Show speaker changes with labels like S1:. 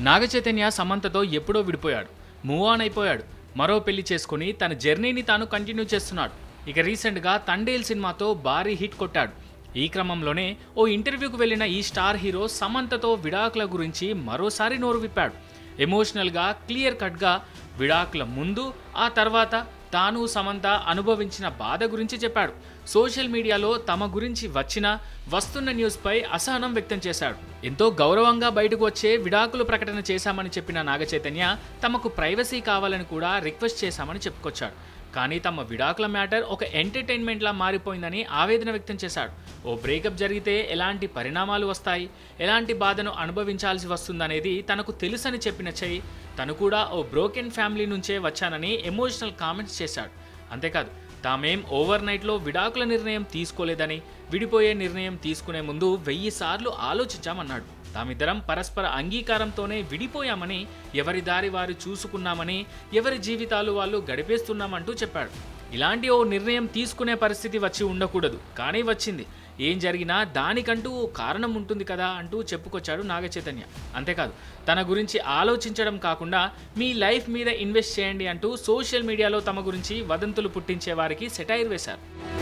S1: నాగచైతన్య సమంతతో ఎప్పుడో విడిపోయాడు. Move on అయిపోయాడు. మరో పెళ్ళి చేసుకుని తన జర్నీని తాను కంటిన్యూ చేస్తున్నాడు. ఇక రీసెంట్గా తండేల్ సినిమాతో భారీ హిట్ కొట్టాడు. ఈ క్రమంలోనే ఓ ఇంటర్వ్యూకు వెళ్ళిన ఈ స్టార్ హీరో సమంతతో విడాకుల గురించి మరోసారి నోరు విప్పాడు. ఎమోషనల్గా క్లియర్ కట్గా విడాకుల ముందు ఆ తర్వాత తాను సమంత అనుభవించిన బాధ గురించి చెప్పాడు. సోషల్ మీడియాలో తమ గురించి వచ్చిన వస్తున్న న్యూస్పై అసహనం వ్యక్తం చేశాడు. ఎంతో గౌరవంగా బయటకు వచ్చే విడాకులు ప్రకటన చేశామని చెప్పిన నాగచైతన్య తమకు ప్రైవసీ కావాలని కూడా రిక్వెస్ట్ చేశామని చెప్పుకొచ్చాడు. కానీ తమ విడాకుల మ్యాటర్ ఒక ఎంటర్టైన్మెంట్లా మారిపోయిందని ఆవేదన వ్యక్తం చేశాడు. ఓ బ్రేకప్ జరిగితే ఎలాంటి పరిణామాలు వస్తాయి? ఎలాంటి బాధను అనుభవించాల్సి వస్తుందనేది తనకు తెలుసని చెప్పిన చెయ్యి. తను కూడా ఓ బ్రోకెన్ ఫ్యామిలీ నుంచే వచ్చానని ఎమోషనల్ కామెంట్స్ చేశాడు. అంతేకాదు తామేం ఓవర్ నైట్లో విడాకుల నిర్ణయం తీసుకోలేదని విడిపోయే నిర్ణయం తీసుకునే ముందు వెయ్యి సార్లు ఆలోచించామన్నాడు. తామిద్దరం పరస్పర అంగీకారంతోనే విడిపోయామని ఎవరి దారి వారు చూసుకున్నామని ఎవరి జీవితాలు వాళ్ళు గడిపేస్తున్నామంటూ చెప్పాడు. ఇలాంటి ఓ నిర్ణయం తీసుకునే పరిస్థితి వచ్చి ఉండకూడదు. కానీ వచ్చింది. ఏం జరిగినా దానికంటూ కారణం ఉంటుంది కదా అంటూ చెప్పుకొచ్చాడు నాగచైతన్య. అంతేకాదు తన గురించి ఆలోచించడం కాకుండా మీ లైఫ్ మీద ఇన్వెస్ట్ చేయండి అంటూ సోషల్ మీడియాలో తమ గురించి వదంతులు పుట్టించే వారికి సెటైర్ వేశారు.